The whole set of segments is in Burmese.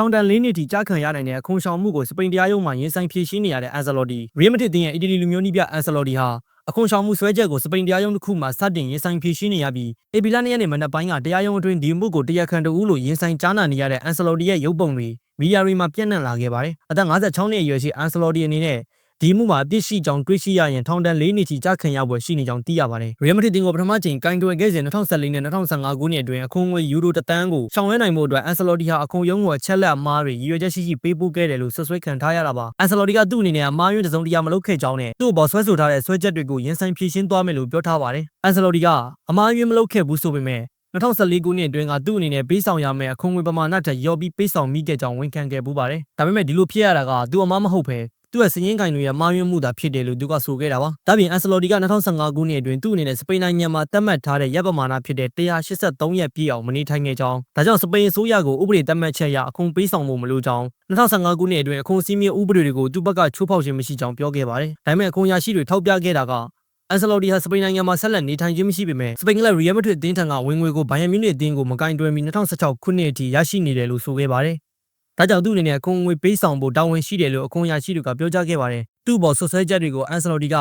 ထောင်ဒဏ်၄နှစ်ထိကြာခံရနိုင်တဲ့အခွန်ဆောင်မှုကိုစပိန်တရားရုံးမှရင်ဆိုင်ဖြေရှင်းနေရတဲ့အန်ဆယ်လော်တီရီယယ်မက်ဒရစ်အသင်းရဲ့အီတလီလူမျိုးနည်းပြအန်ဆယ်လော်တီဟာအခွန်ဆောင်မှုဆွဲချက်ကိုစပိန်တရားရုံးတစ်ခုမှစတင်ရင်ဆိုင်ဖြေရှင်းနေရပြီးအေပီလာနေ့ရက်နေ့မနက်ပိုင်းကတရားရုံးအတွင်းဒီမှုကိုတရားခံတဦးလို့ရင်ဆိုင်ကြားနာနေရတဲ့အန်ဆယ်လော်တီရဲ့ရုပ်ပုံတွေမီဒီယာတွေမှာပြန့်နှံ့လာခဲ့ပါတယ်။အသက်56နှစ်အရွယ်ရှိအန်ဆယ်လော်တီအနေနဲ့ ဒီမှုမှာအပြစ်ရှိကြောင်းတွေ့ရှိရရင်ထောင်ဒဏ်၄နှစ်ထိကြာခံရပွဲရှိနေကြောင်းသိရပါတယ်။ရီယယ်မက်ဒရစ်တင်ကိုပထမချိန်ကင်တွယ်ခဲ့စဉ်2014နဲ့2015ခုနှစ်အတွင်းအခွန်ငွေယူရိုတသန်းကိုရှောင်လွှဲနိုင်မှုအတွက်အန်ဆယ်လော်တီဟာအခွန်ရုံးကိုအချက်လက်အမားတွေရည်ရွယ်ချက်ရှိရှိပေးပို့ခဲ့တယ်လို့ဆွဆွဲခံထားရတာပါ။အန်ဆယ်လော်တီကသူ့အနေနဲ့အမားယွန်းတစ်စုံတစ်ရာမလုပ်ခဲ့ကြောင်းနဲ့သူ့အပေါ်ဆွဲဆိုထားတဲ့ဆွဲချက်တွေကိုရင်ဆိုင်ဖြေရှင်းသွားမယ်လို့ပြောထားပါတယ်။အန်ဆယ်လော်တီကအမားယွန်းမလုပ်ခဲ့ဘူးဆိုပေမဲ့2014ခုနှစ်အတွင်းကသူ့အနေနဲ့ပေးဆောင်ရမယ့်အခွန်ငွေပမာဏထက်ရောပြီးပေးဆောင်မိခဲ့ကြောင်းဝန်ခံခဲ့ပူပါတယ်။ဒါပေမဲ့ဒီလိုဖြစ်ရတာကသူ့အမားမဟုတ်ဘဲ သူ့ရဲ့စည်ရင်းကင်တွေရဲ့မာယွန်းမှုသာဖြစ်တယ်လို့သူကဆိုခဲ့တာပါ။ဒါပြင်အန်ဆယ်လော်တီက2015ခုနှစ်အတွင်းသူ့အနေနဲ့စပိန်နိုင်ငံမှာသတ်မှတ်ထားတဲ့ရပ်ပမာဏဖြစ်တဲ့183ရက်ပြည့်အောင်မနေထိုင်ခဲ့ကြောင်းဒါကြောင့်စပိန်အစိုးရကိုဥပဒေသတ်မှတ်ချက်အရအခွန်ပေးဆောင်ဖို့မလိုကြောင်း2015ခုနှစ်အတွင်းအခွန်စည်းမျဉ်းဥပဒေတွေကိုသူ့ဘက်ကချိုးဖောက်ခြင်းမရှိကြောင်းပြောခဲ့ပါတယ်။ဒါပေမဲ့အခွန်ရရှိတွေထောက်ပြခဲ့တာကအန်ဆယ်လော်တီဟာစပိန်နိုင်ငံမှာဆက်လက်နေထိုင်ခြင်းမရှိပေမဲ့စပိန်ကလပ်ရီယယ်မက်ဒရစ်အသင်းထံကဝင်ငွေကိုဘိုင်ယန်မြူနစ်အသင်းကိုမကင်တွယ်မီ2016ခုနှစ်အထိရရှိနေတယ်လို့ဆိုခဲ့ပါတယ်။ ဒါကြောင့်သူ့အနေနဲ့အခွန်ငွေပေးဆောင်ဖို့တာဝန်ရှိတယ်လို့အခွန်ရရှိတွေကပြောကြားခဲ့ပါတယ်။သူ့ဘော်ဆွဆွဲချက်တွေကိုအန်ဆယ်လော်တီက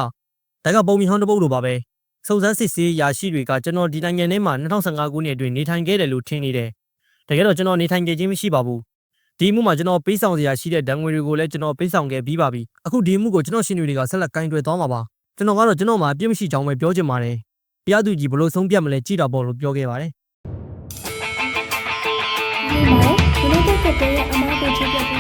ဒါကပုံမြင်ဟောင်းတစ်ပုဒ်လိုပါပဲ။စုံစမ်းစစ်ဆေးရရှိတွေကကျွန်တော်ဒီနိုင်ငံထဲမှာ2015ခုနှစ်အတွင်းနေထိုင်ခဲ့တယ်လို့ထင်နေတယ်။တကယ်တော့ကျွန်တော်နေထိုင်ခဲ့ခြင်းမရှိပါဘူး။ဒီမှုမှာကျွန်တော်ပေးဆောင်စရာရှိတဲ့ဒဏ်ငွေတွေကိုလည်းကျွန်တော်ပေးဆောင်ခဲ့ပြီးပါပြီ။အခုဒီမှုကိုကျွန်တော်ရှင်တွေကဆက်လက်ကင်တွယ်သွားမှာပါ။ကျွန်တော်ကတော့ကျွန်တော်မှာအပြစ်မရှိကြောင်းပဲပြောချင်ပါတယ်။တရားသူကြီးဘလို့ဆုံးဖြတ်မလဲကြည့်တော့ပေါ့လို့ပြောခဲ့ပါတယ်။ဒီမှာ ဒီလိုတဲ့တဲ့ရဲ့